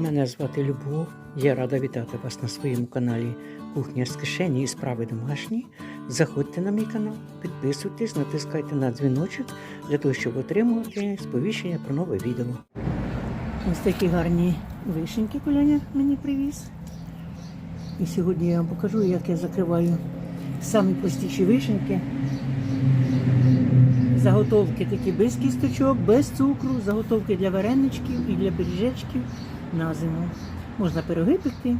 Мене звати Любов. Я рада вітати вас на своєму каналі Кухня з кишені і справи домашні. Заходьте на мій канал, підписуйтесь, натискайте на дзвіночок для того, щоб отримувати сповіщення про нове відео. Ось такі гарні вишеньки Коляня мені привіз. І сьогодні я вам покажу, як я закриваю самі простіші вишеньки. Заготовки такі без кісточок, без цукру, заготовки для вареничків і для пиріжечків на зиму. Можна пироги пекти.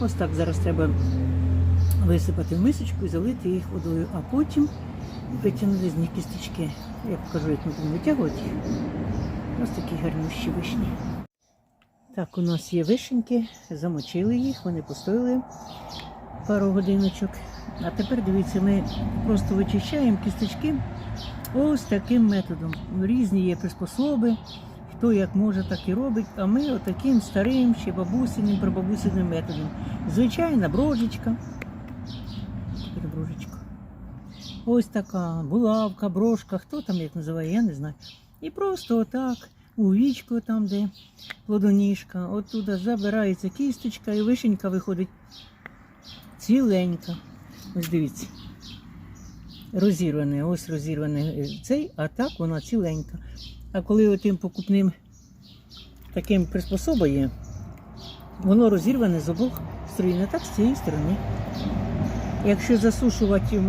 Ось так зараз треба висипати в мисочку і залити їх водою, а потім витягнути з них кісточки. Я покажу, як ми будемо витягувати. Ось такі гарнющі вишні. Так, у нас є вишеньки, замочили їх, вони постояли пару годиночок. А тепер дивіться, ми просто вичищаємо кісточки ось таким методом. Різні є приспособи, хто як може, так і робить. А ми отаким старим, ще бабусиним, прабабусиним методом. Звичайна брожечка. Брожечка. Ось така булавка, брошка, хто там як називає, я не знаю. І просто отак, у вічку, там, де плодоніжка, оттуда забирається кісточка і вишенька виходить ціленька. Ось дивіться. Розірване, ось розірваний цей, а так вона ціленька. А коли отим покупним таким приспособою, воно розірване з обох сторін, а так з цієї сторони. Якщо засушувати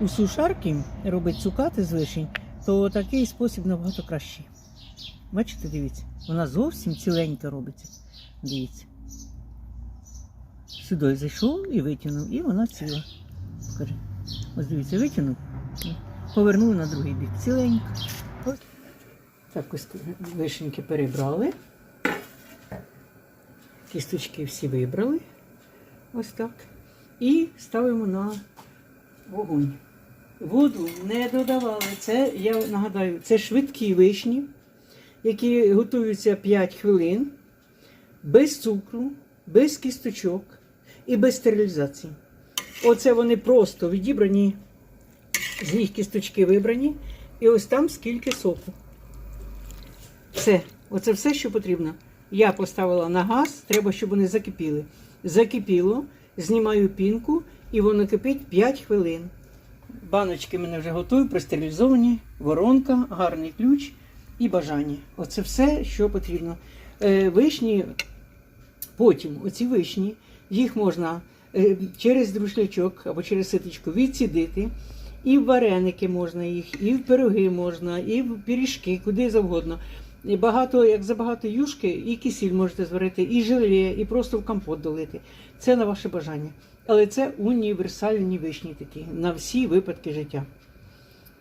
у сушарки, робить цукати з вишень, то такий спосіб набагато кращий. Бачите, дивіться, вона зовсім ціленька робиться. Дивіться. Сюди зайшов і витягнув, і вона ціла. Ось дивіться, витягнув, повернув на другий бік. Ціленько. Так, ось вишеньки перебрали. Кісточки всі вибрали. Ось так. І ставимо на вогонь. Воду не додавали. Це, я нагадаю, це швидкі вишні, які готуються 5 хвилин, без цукру, без кісточок і без стерилізації. Оце вони просто відібрані, з них кісточки вибрані. І ось там скільки соку. Все, оце все, що потрібно. Я поставила на газ, треба, щоб вони закипіли. Закипіло, знімаю пінку і воно кипить 5 хвилин. Баночки мене вже готові, простерилізовані, воронка, гарний ключ і бажання. Оце все, що потрібно. Е, вишні, потім оці вишні, їх можна е, через друшлячок або через ситочку відсідити. І в вареники можна їх, і в пироги можна, і в пиріжки, куди завгодно. І багато, як забагато юшки, і кисіль можете зварити, і желе, і просто в компот долити. Це на ваше бажання. Але це універсальні вишні такі на всі випадки життя.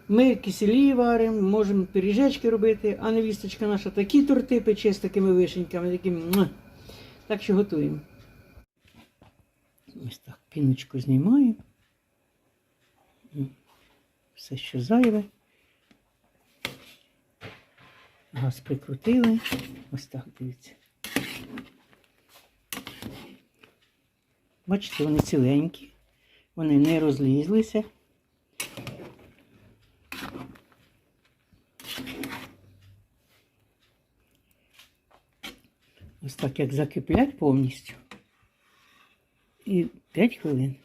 Ми кисілі варимо, можемо пиріжечки робити, а невісточка наша такі торти пече з такими вишеньками, муа. Так що готуємо. Ось так піночку знімаємо. Все, що зайве. Газ прикрутили. Ось так, дивіться. Бачите, вони ціленькі, вони не розлізлися. Ось так як закиплять повністю. І 5 хвилин.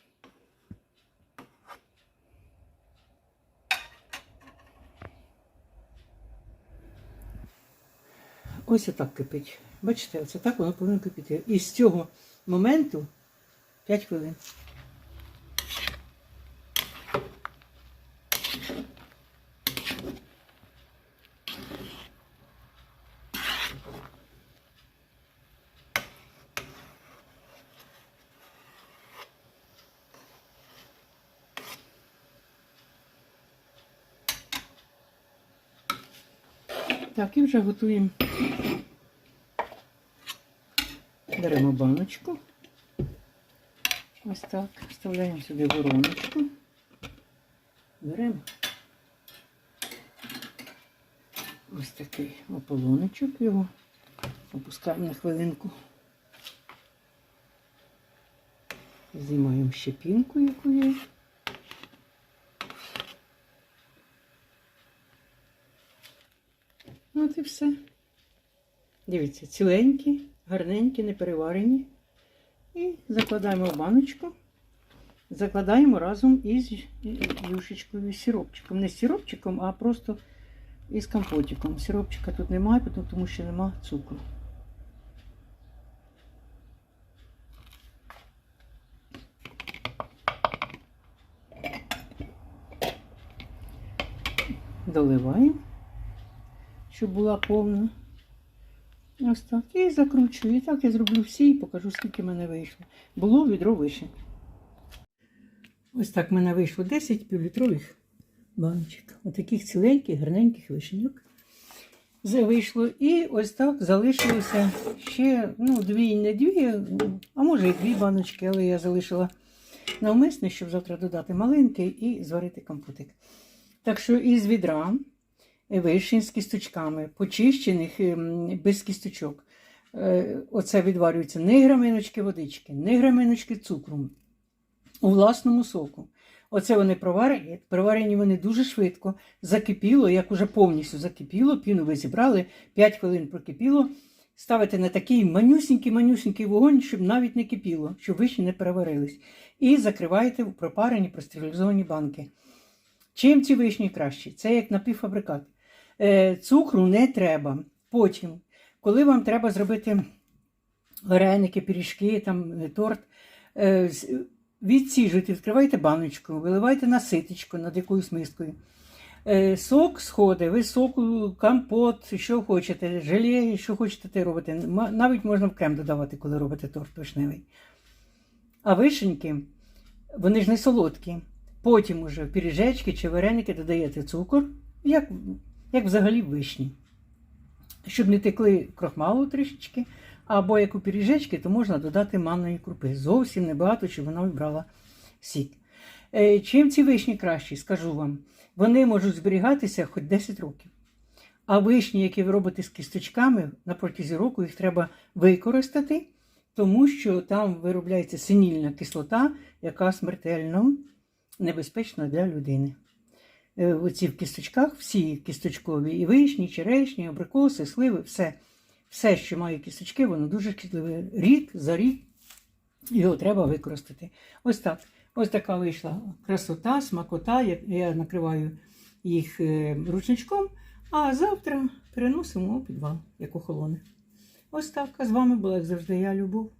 Ось отак кипить. Бачите, оце так воно повинно кипіти. І з цього моменту 5 хвилин. Так, і вже готуємо. Беремо баночку. Ось так. Вставляємо сюди вороночку. Беремо ось такий ополоночок його. Опускаємо на хвилинку. Знімаємо щепінку, яку є. От і все. Дивіться, ціленькі, гарненькі, не. І закладаємо в баночку. Закладаємо разом із юшечкою, з сиропчиком. Не з сиропчиком, а просто із компотиком. Сиропчика тут немає, тому що нема цукру. Доливаємо, щоб була повна. Ось так. І закручую. І так я зроблю всі і покажу, скільки в мене вийшло. Було відро вишень. Ось так в мене вийшло 10 півлітрових баночок. Отаких ціленьких, гарненьких вишеньок. Вийшло. І ось так залишилося ще ну, дві, не дві, а може і дві баночки, але я залишила навмисне, щоб завтра додати маленький і зварити компотик. Так що із відра вишень з кісточками, почищених ем, без кісточок. Е, Оце відварюється не граминочки водички, не граминочки цукру у власному соку. Оце вони проварені. Проварені вони дуже швидко. Закипіло, як уже повністю закипіло, піну ви зібрали, 5 хвилин прокипіло. Ставите на такий манюсінький-манюсінький вогонь, щоб навіть не кипіло, щоб вишні не переварились. І закриваєте в пропарені простерилізовані банки. Чим ці вишні кращі? Це як напівфабрикат. Е, цукру не треба. Потім, коли вам треба зробити вареники, пиріжки, там, е, торт, е, відсіжуйте, відкривайте баночку, виливайте на ситечко над якоюсь мискою. Сок сходить, ви соку, компот, що хочете, желе, що хочете, те робите. Навіть можна в крем додавати, коли робите торт вишневий. А вишеньки, вони ж не солодкі. Потім уже в пиріжечки чи вареники додаєте цукор, як, як взагалі вишні. Щоб не текли крохмалу трішечки, або як у пиріжечки, то можна додати манної крупи. Зовсім небагато, щоб вона вибрала сік. Е, Чим ці вишні кращі, скажу вам, вони можуть зберігатися хоч 10 років. А вишні, які ви робите з кісточками, на протязі року їх треба використати, тому що там виробляється синільна кислота, яка смертельно небезпечна для людини. Е, Оці в кісточках, всі кісточкові, і вишні, черешні, абрикоси, сливи, все, все, що має кісточки, воно дуже шкідливе. Рік за рік його треба використати. Ось так. Ось така вийшла красота, смакота. Я, накриваю їх е, ручничком, а завтра переносимо у підвал, як охолоне. Ось так. А з вами була, як завжди, я Любов.